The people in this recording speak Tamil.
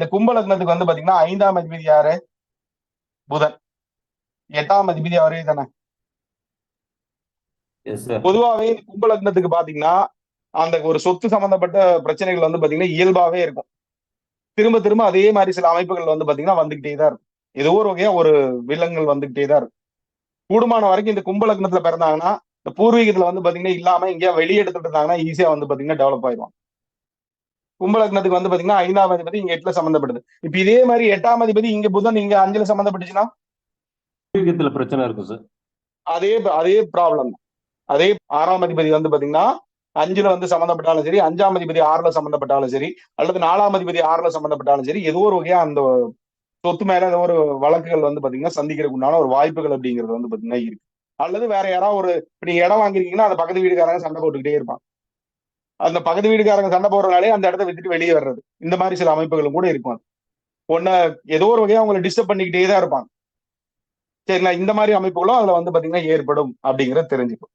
இந்த கும்ப லக்னத்துக்கு வந்து பாத்தீங்கன்னா ஐந்தாம் அதிபதி யாரு? புதன். எட்டாம் அதிபதி அவரே தானே? பொதுவாவே இந்த கும்ப லக்னத்துக்கு பாத்தீங்கன்னா அந்த ஒரு சொத்து சம்பந்தப்பட்ட பிரச்சனைகள் வந்து பாத்தீங்கன்னா இயல்பாவே இருக்கும். திரும்ப திரும்ப அதே மாதிரி சில அமைப்புகள் வந்து பாத்தீங்கன்னா வந்துகிட்டே தான் இருக்கும். ஏதோ ஒரு வகையா ஒரு வில்லங்கள் வந்துகிட்டே தான் இருக்கும். கூடுமான வரைக்கும் இந்த கும்ப லக்னத்துல பிறந்தாங்கன்னா இந்த பூர்வீகத்துல வந்து பாத்தீங்கன்னா இல்லாம எங்கேயா வெளியே எடுத்துட்டு இருந்தாங்கன்னா ஈஸியா வந்து பாத்தீங்கன்னா டெவலப் ஆயிடுவாங்க. கும்ப லக்னத்துக்கு வந்து பாத்தீங்கன்னா ஐந்தாம் அதிபதி இங்க எட்டுல சம்பந்தப்படுது இப்ப இதே மாதிரி எட்டாம் அதிபதி இங்க புதன் இங்க அஞ்சுல சம்பந்தப்பட்டுச்சுன்னா பிரச்சனை இருக்கும் சார் அதே அதே ப்ராப்ளம் அதே ஆறாம் அதிபதி வந்து பாத்தீங்கன்னா அஞ்சுல வந்து சம்மந்தப்பட்டாலும் சரி அஞ்சாம் அதிபதி ஆறுல சம்மந்தப்பட்டாலும் சரி அல்லது நாலாம் அதிபதி ஆறுல சம்மந்தப்பட்டாலும் சரி ஏதோ ஒரு வகையா அந்த சொத்து மேல ஏதோ ஒரு வழக்குகள் வந்து பாத்தீங்கன்னா சந்திக்கிறதுக்கு உண்டான ஒரு வாய்ப்புகள் அப்படிங்கிறது வந்து பாத்தீங்கன்னா இருக்கு. அல்லது வேற யாராவது ஒரு இப்ப நீங்க இடம் வாங்கிருக்கீங்கன்னா அந்த பக்கத்து வீடுக்காரங்க சண்டை போட்டுக்கிட்டே இருப்பாங்க. அந்த பக்கத்து வீடுக்காரங்க சண்டை போடுறதுனாலே அந்த இடத்த விட்டுட்டு வெளியே வர்றது. இந்த மாதிரி சில அமைப்புகளும் கூட இருக்கும் அது. ஒன்னு ஏதோ ஒரு வகையா அவங்களை டிஸ்டர்ப் பண்ணிக்கிட்டே தான் இருப்பாங்க. சரிங்களா? இந்த மாதிரி அமைப்புகளும் அதுல வந்து பாத்தீங்கன்னா ஏற்படும் அப்படிங்கறத தெரிஞ்சுக்கும்.